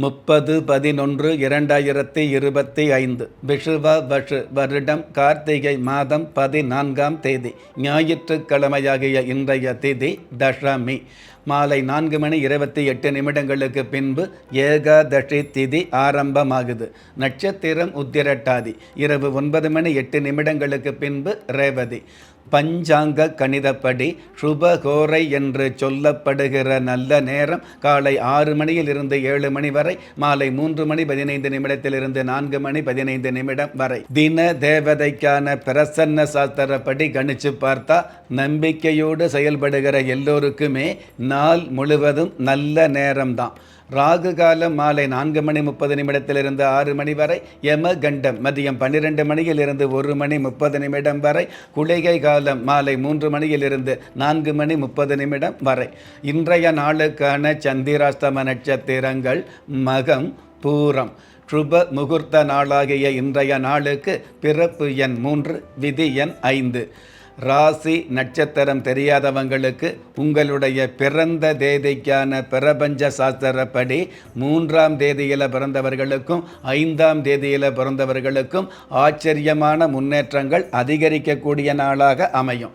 முப்பது பதினொன்று இரண்டாயிரத்தி இருபத்தி ஐந்து விஷுவ வஷு வருடம் கார்த்திகை மாதம் பதினான்காம் தேதி ஞாயிற்றுக்கிழமையாகிய இன்றைய திதி தசமி. மாலை நான்கு மணி இருபத்தி எட்டு நிமிடங்களுக்கு பின்பு ஏகாதசி திதி ஆரம்பமாகுது. நட்சத்திரம் உத்திரட்டாதி இரவு ஒன்பது மணி எட்டு நிமிடங்களுக்கு பின்பு ரேவதி. பஞ்சாங்க கணிதப்படி சுபகோரை என்று சொல்லப்படுகிற நல்ல நேரம் காலை ஆறு மணியிலிருந்து ஏழு மணி வரை மாலை மூன்று மணி பதினைந்து நிமிடத்திலிருந்து நான்கு மணி பதினைந்து நிமிடம் வரை. தின தேவதைக்கான பிரசன்ன சாஸ்திரப்படி கணிச்சு பார்த்தா நம்பிக்கையோடு செயல்படுகிற எல்லோருக்குமே நாள் முழுவதும் நல்ல நேரம்தான். ராகு காலம் மாலை நான்கு மணி முப்பது நிமிடத்திலிருந்து ஆறு மணி வரை யம கண்டம் மதியம் பன்னிரெண்டு மணியிலிருந்து ஒரு மணி முப்பது நிமிடம் வரை குளிகை காலம் மாலை மூன்று மணியிலிருந்து நான்கு மணி முப்பது நிமிடம் வரை. இன்றைய நாளுக்கான சந்திராஸ்தம நட்சத்திரங்கள் மகம் பூரம். சுப முகூர்த்த நாளாகிய இன்றைய நாளுக்கு பிறப்பு எண் மூன்று விதி எண் ஐந்து. ராசி நட்சத்திரம் தெரியாதவங்களுக்கு உங்களுடைய பிறந்த தேதிக்கான பிரபஞ்ச சாஸ்திரப்படி மூன்றாம் தேதியில் பிறந்தவர்களுக்கும் ஐந்தாம் தேதியில் பிறந்தவர்களுக்கும் ஆச்சரியமான முன்னேற்றங்கள் அதிகரிக்கக்கூடிய நாளாக அமையும்.